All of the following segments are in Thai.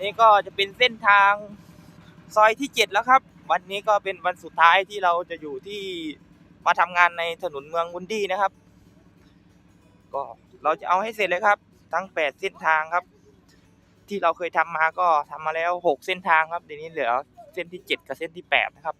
นี่ก็จะเป็นเส้นทางซอยที่เจ็ดแล้วครับ วันนี้ก็เป็นวันสุดท้ายที่เราจะอยู่ที่มาทำงานในถนนเมืองวุนดี้นะครับ ก็เราจะเอาให้เสร็จเลยครับ ทั้งแปดเส้นทางครับ ที่เราเคยทำมาก็ทำมาแล้วหกเส้นทางครับเดี๋ยวนี้เหลือเส้นที่เจ็ดกับเส้นที่แปดนะครับ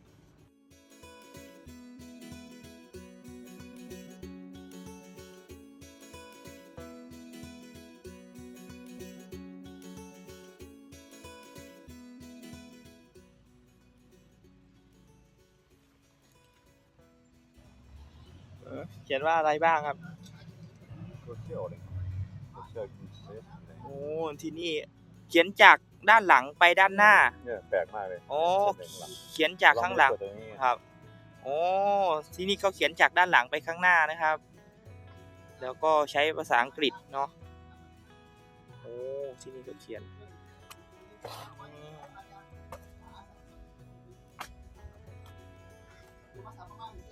ขียนว่าอะไรบ้างครับ Social เลย Social Success อะไรโอ้ที่นี่เขียนจากด้านหลังไปด้านหน้าเนี่ยแปลกมากเลยโอ้เส้นหลังเขียนจากข้างหลังลอดูตัวนี้ครับโอ้ที่นี่เขาเขียนจากด้านหลังไปข้างหน้านะครับ แล้วก็ใช้ภาษาอังกฤษเนาะโอ้ที่นี่ก็เขียน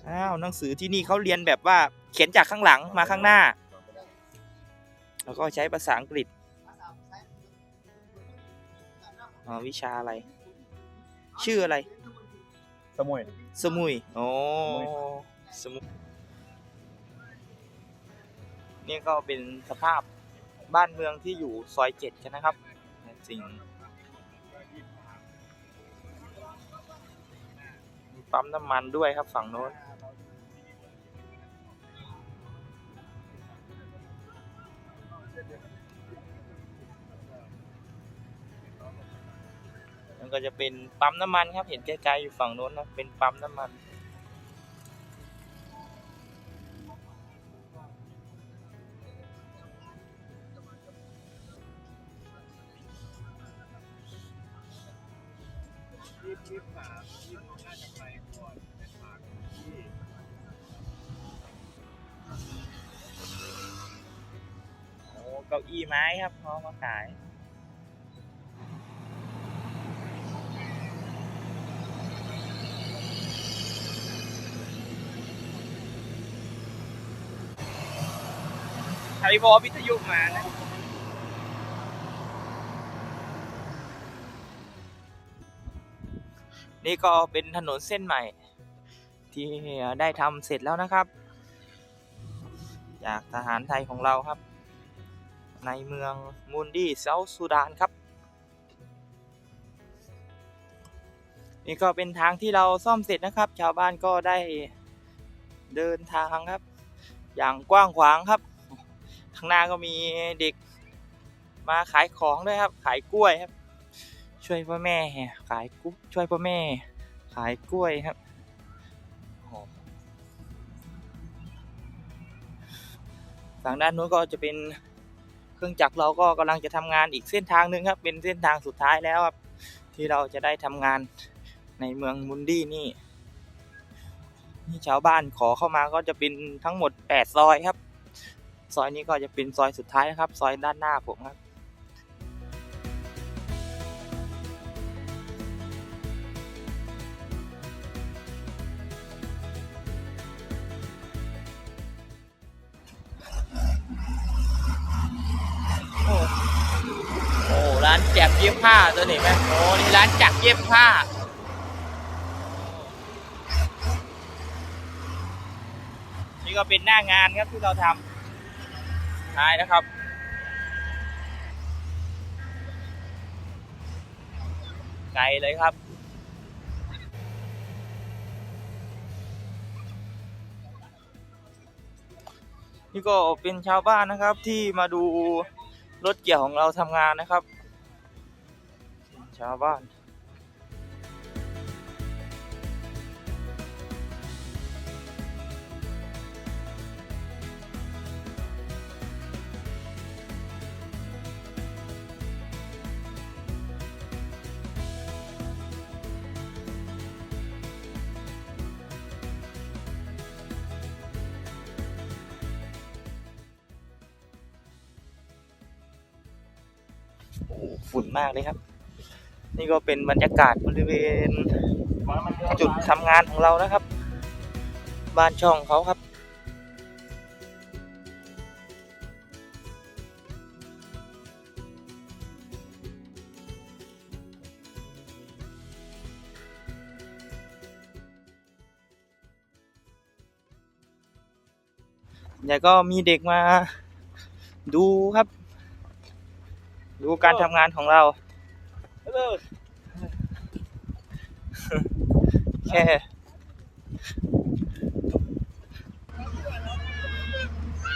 อ้าวหนังสือที่นี่เขาเรียนแบบว่าเขียนจากข้างหลังมาข้างหน้า แล้วก็ใช้ภาษาอังกฤษอ๋อวิชาอะไร ชื่ออะไร สมุย สมุยโอ้สมุยสมุยนี่ก็เป็นสภาพบ้านเมืองที่อยู่ซอยเจ็ดกันนะครับจริงมีปั๊มน้ำมันด้วยครับฝั่งโน้น มันก็จะเป็นปั๊มน้ำมันครับ เห็นไกลๆอยู่ฝั่งโน้นนะเป็นปั๊มน้ำมัน โอ้เก้าอี้ไม้ครับเขามาขาย ไทยบอวิทยุมานะนี่ก็เป็นถนนเส้นใหม่ ที่ได้ทำเสร็จแล้วนะครับ จากทหารไทยของเราครับ ในเมืองมูนดี้เซาท์ซูดานครับ นี่ก็เป็นทางที่เราซ่อมเสร็จนะครับ ชาวบ้านก็ได้เดินทางครับ อย่างกว้างขวางครับ ข้างหน้าก็มีเด็กมาขายของด้วยครับ ขายกล้วยครับ ช่วยพ่อแม่ขายกุ้ช่วยพ่อแม่ ขายกล้วยครับฝั่งด้านนู้นก็จะเป็นเครื่องจักรเราก็กำลังจะทำงานอีกเส้นทางหนึ่งครับ เป็นเส้นทางสุดท้ายแล้วครับ ที่เราจะได้ทำงานในเมืองมุนดี้นี่นี่ชาวบ้านขอเข้ามาก็จะเป็นทั้งหมด 8 ซอยครับ ซอยนี้ก็จะเป็นซอยสุดท้ายนะครับ ซอยด้านหน้าผมครับโอ้โอ้ร้านแจกเย็บผ้าตัวนี้ไหมโอ้นี่ร้านจักรเย็บผ้านี่ก็เป็นหน้างานครับที่เราทำ ท้ายนะครับไกลเลยครับนี่ก็เป็นชาวบ้านนะครับที่มาดูรถเกี่ยวของเราทำงานนะครับ ชาวบ้าน ฝุ่นมากเลยครับ นี่ก็เป็นบรรยากาศบริเวณจุดทำงานของเรานะครับ บ้านช่องเขาครับใหญ่ก็มีเด็กมาดูครับ ดูการทำงานของเรา Hello. แค่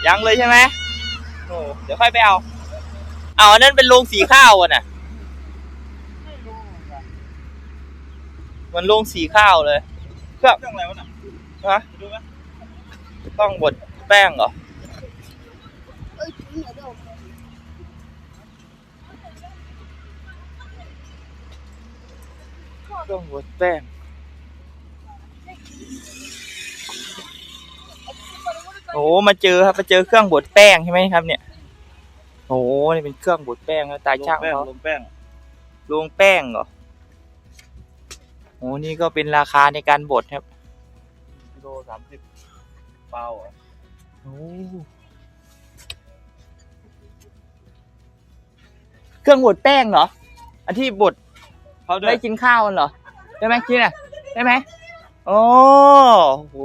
ยังเลยใช่ไหมโอ้เดี๋ยวค่อยไปเอา เอาอันนั้นเป็นโรงสีข้าวอะน่ะมันโรงสีข้าวเลย เครื่องเครื่องอะไรวะน่ะฮะดูไหมต้องบดแป้งเหรอ เครื่องบดแป้งโอ้มาเจอครับมาเจอเครื่องบดแป้งใช่ไหมครับ เนี่ยโอ้นี่เป็นเครื่องบดแป้งแล้วตาช่างลแป้งเขาลงแป้งลงแป้งเหรอโอ้นี่ก็เป็นราคาในการบดครับกิโลสามสิบเปล่าเหรอโอ้เครื่องบดแป้งเหรออันที่บด เขาด้วได้ยกินข้าวกันเหรอ ได้ไหมกินอะ ได้ไหมโอ้โห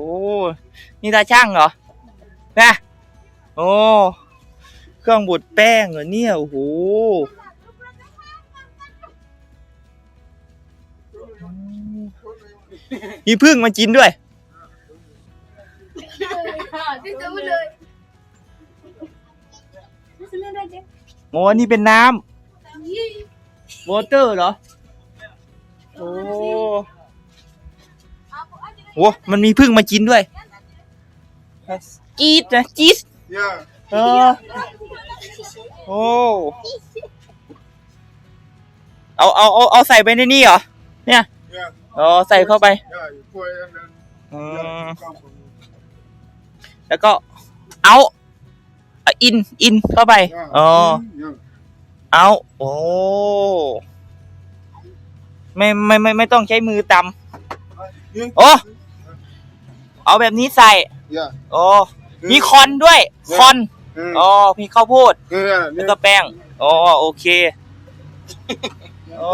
นี่ตาช่างเหรอนะโอ้เครื่องบดแป้งเหรอเนี่ยโอ้โหมีพึ่งมากินด้วย Đi tới một lời. Nó sẽ lên đây chứ. โอ้นี่เป็นน้ำวอเตอร์เหรอ โอ้โหมันมีพึ่งมากินด้วยจี๊ดนะจี๊ด Yeah. เออโอ้เอาเอาเอาเอาใส่ไปในนี่เหรอเนี่ย Yeah. อ๋อใส่เข้าไป Yeah. You put it in there. อืม Come from แล้วก็เอาเอาอินอินเข้าไป Yeah. อ๋อ Yeah. เอาโอ้ ไม่ไม่ไม่ไม่ต้องใช้มือตำโอ้เอาแบบนี้ใส่ Yeah. โอ้มีคอนด้วย คอน Mm. อ๋อมีข้าวโพด Yeah. แล้ว Yeah. ก็แป้งอ๋อโอเคอ๋อ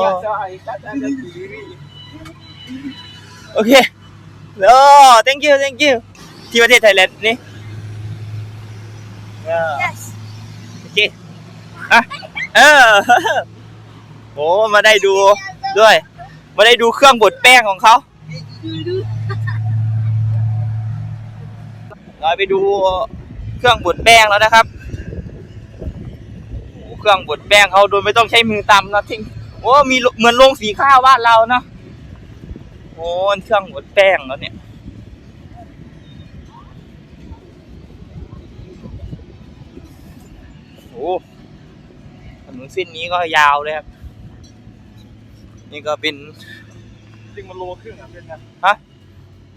โอเคโอ้ thank you thank you ที่ประเทศไทยแลนด์นี่ Yes. โอเคอะเออ โอ้มาได้ดูด้วย มาได้ดูเครื่องบดแป้งของเขาเราไปดูเครื่องบดแป้งแล้วนะครับโอ้เครื่องบดแป้งเขาโดยไม่ต้องใช้มือตำนะทิ้งโอ้มีเหมือนโรงสีข้าวบ้านเราเนาะโอ้เครื่องบดแป้งแล้วเนี่ยโอ้ถนนเส้นนี้ก็ยาวเลยครับ นี่ก็เป็นจริงมันโลครึ่งอะเป็นไง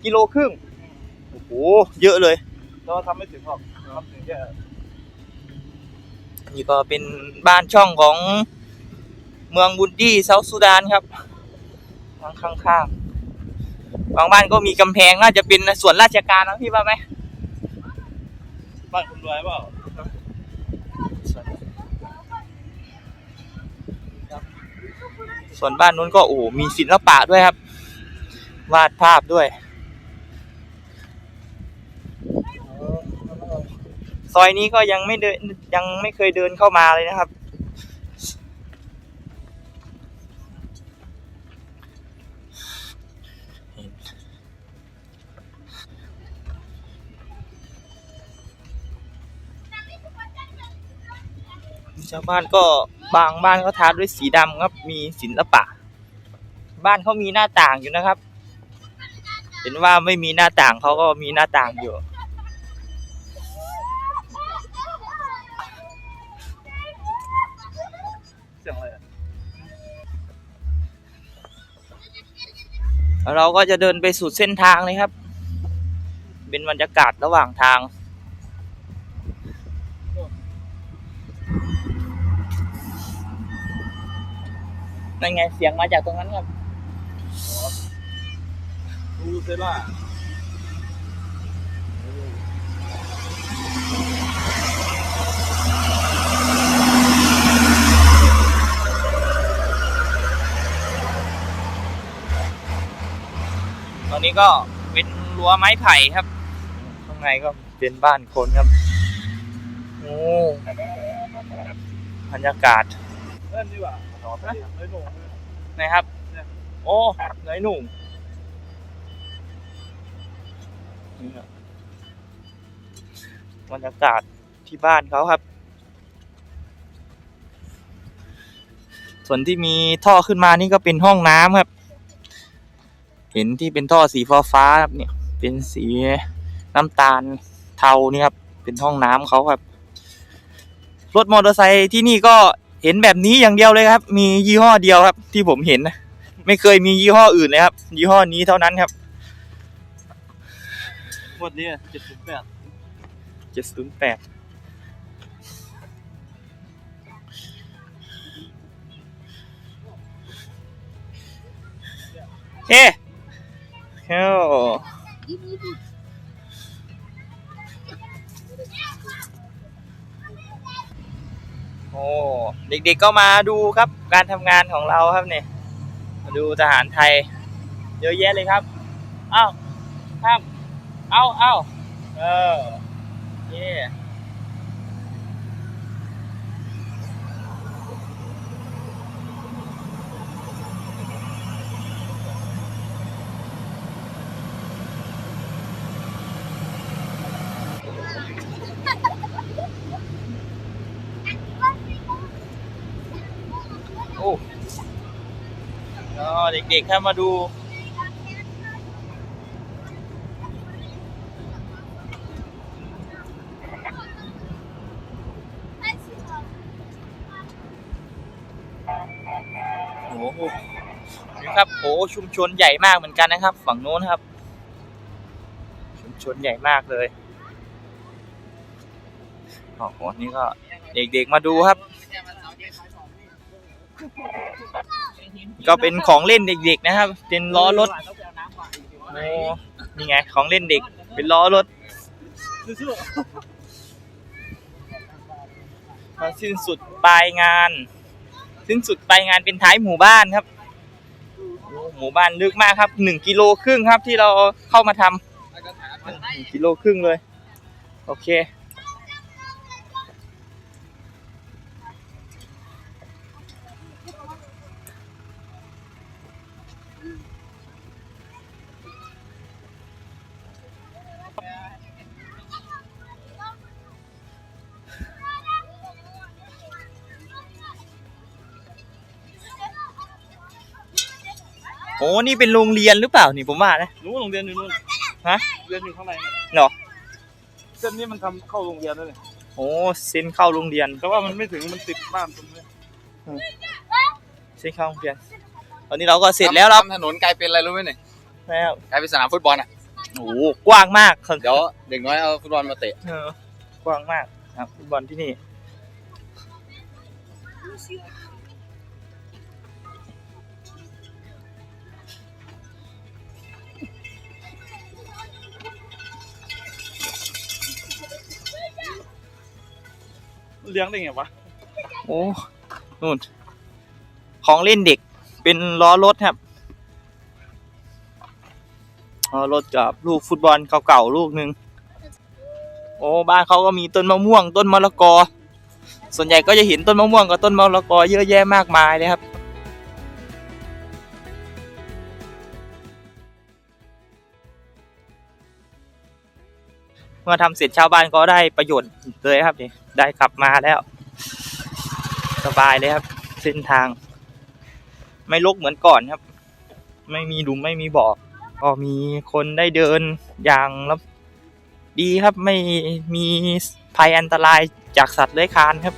กิโลครึ่งโอ้โหเยอะเลยเราทำไม่ถึงหรอกทำถึงแค่นี่ก็เป็นบ้านช่องของเมืองบุนดี้เซาท์ซูดานครับทางข้างๆบางบ้านก็มีกำแพงน่าจะเป็นส่วนราชการนะพี่ว่าไหมบ้านคุณรวยเปล่า ส่วนบ้านนู้นก็โอ้มีศิลปะด้วยครับ วาดภาพด้วย ซอยนี้ก็ยังไม่เดินยังไม่เคยเดินเข้ามาเลยนะครับ ชาวบ้านก็ บางบ้านก็ทาด้วยสีดำครับ มีศิลปะ บ้านเขามีหน้าต่างอยู่นะครับ เห็นว่าไม่มีหน้าต่างเขาก็มีหน้าต่างอยู่อะไรเราก็จะเดินไปสุดเส้นทางเลยครับ เป็นบรรยากาศระหว่างทาง นั่นไงเสียงมาจากตรงนั้นครับดูเซล่าตอนนี้ก็เป็นรั้วไม้ไผ่ครับ ข้างในก็เป็นบ้านคนครับ โอ้บรรยากาศเล่นดีกว่า นุ่มนะครับ โอ้นายหนุ่มนี่ครับบรรยากาศที่บ้านเขาครับ ส่วนที่มีท่อขึ้นมานี่ก็เป็นห้องน้ำครับ เห็นที่เป็นท่อสีฟ้าฟ้าๆครับเนี่ย เป็นสีน้ำตาลเทานี่ครับ เป็นห้องน้ำเขาครับ รถมอเตอร์ไซค์ที่นี่ก็ เห็นแบบนี้อย่างเดียวเลยครับ มียี่ห้อเดียวครับ ที่ผมเห็นนะไม่เคยมียี่ห้ออื่นเลยครับ ยี่ห้อนี้เท่านั้นครับหมดนี้เจ็ดสิบแปดเจ็ดศูนย์แปดเฮ้เฮ้ โอ้เด็กๆก็มาดูครับการทำงานของเราครับเนี่ยมาดูทหารไทย เยอะแยะเลยครับอ้าครับเอ้าเอ้าเออเย่โอ้อ๋อเด็กๆครับมาดูโอ้โหนี่ครับโอ้ชุมชนใหญ่มากเหมือนกันนะครับ ฝั่งโน้นครับ ชุมชนใหญ่มากเลยโอ้โหนี่ก็เด็กๆมาดูครับ ก็เป็นของเล่นเด็กๆนะครับ เป็นล้อรถโอ้นี่ไง ของเล่นเด็ก เป็นล้อรถมาสิ้นสุดปลายงาน สิ้นสุดปลายงานเป็นท้ายหมู่บ้านครับหมู่บ้านลึกมากครับหนึ่งกิโลครึ่งครับที่เราเข้ามาทำหนึ่งกิโลครึ่งเลย โอเค โอ้นี่เป็นโรงเรียนหรือเปล่านี่ผมว่านะนู้นโรงเรียนอยู่นู้นฮะเรียนอยู่ข้างในเนี่ยเหรอเส้นนี้มันทำเข้าโรงเรียนด้วยเลยโอ้เส้นเข้าโรงเรียนแต่ว่ามันไม่ถึงมันติดบ้านตรงนี้เส้นเข้าโรงเรียน ตอนนี้เราก็เสร็จแล้วครับทำถนนกลายเป็นอะไรรู้ไหมเนี่ยแล้วกลายเป็นสนามฟุตบอลอะโอ้กว้างมากครับเดี๋ยวเด็กน้อยเอาฟุตบอลมาเตะเออกว้างมากครับฟุตบอลที่นี่ เลี้ยงได้ไงวะโอ้นู่น ของเล่นเด็กเป็นล้อรถครับล้อรถกับลูกฟุตบอลเก่าๆลูกหนึ่งโอ้บ้านเขาก็มีต้นมะม่วง ต้นมะละกอ ส่วนใหญ่ก็จะเห็นต้นมะม่วงกับต้นมะละกอเยอะแยะมากมายเลยครับ เมื่อทำเสร็จชาวบ้านก็ได้ประโยชน์เลยครับนี่ได้กลับมาแล้ว สบายเลยครับ เส้นทาง ไม่ลกเหมือนก่อนครับ ไม่มีดุมไม่มีบ่อก็มีคนได้เดินอย่างแล้วดีครับไม่มีภัยอันตรายจากสัตว์เลื้อยคลานครับ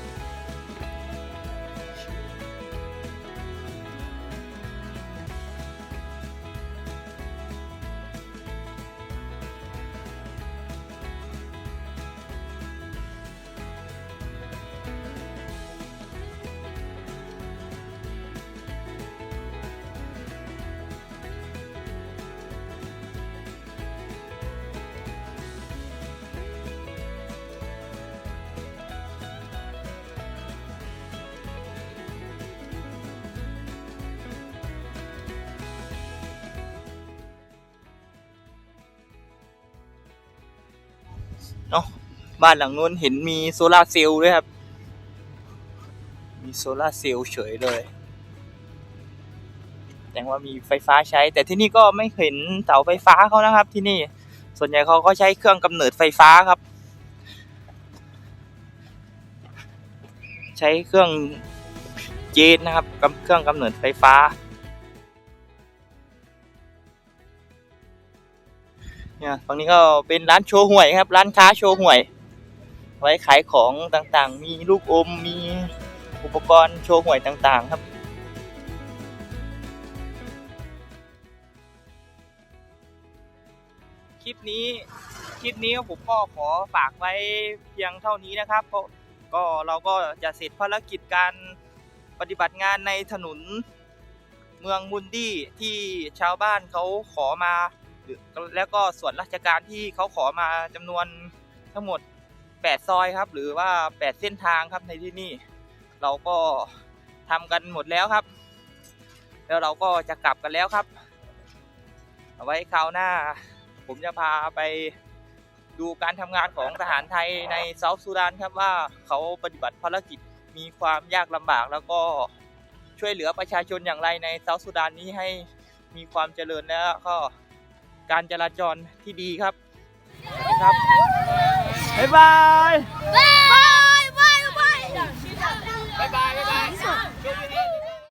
บ้านหลังนู้นเห็นมีโซลาเซลล์ด้วยครับ มีโซลาเซลล์เฉยเลยแสดงว่ามีไฟฟ้าใช้ แต่ที่นี่ก็ไม่เห็นเสาไฟฟ้าเขานะครับ ที่นี่ ส่วนใหญ่เขาก็ใช้เครื่องกำเนิดไฟฟ้าครับ ใช้เครื่องเจนนะครับกเครื่องกำเนิดไฟฟ้าเนี่ยฝั่งนี้ก็เป็นร้านโชว์หวยครับ ร้านค้าโชว์หวย ไว้ขายของต่างๆ มีลูกอม มีอุปกรณ์โชว์หวยต่างๆ ครับ คลิปนี้ คลิปนี้ผมก็ขอฝากไว้เพียงเท่านี้นะครับเพราะก็เราก็จะเสร็จภารกิจการปฏิบัติงานในถนนเมืองมุนดี้ที่ชาวบ้านเขาขอมา แล้วก็ส่วนราชการที่เขาขอมาจำนวนทั้งหมด 8 ซอยครับ หรือว่า 8 เส้นทางครับในที่นี่ เราก็ทำกันหมดแล้วครับ แล้วเราก็จะกลับกันแล้วครับ เอาไว้คราวหน้า ผมจะพาไปดูการทำงานของทหารไทยในเซาท์ซูดานครับว่าเขาปฏิบัติภารกิจมีความยากลำบากแล้วก็ช่วยเหลือประชาชนอย่างไรในเซาท์ซูดานนี้ให้มีความเจริญแล้วก็การจราจรที่ดีครับสวัสดีครับ บ๊ายบาย Bye.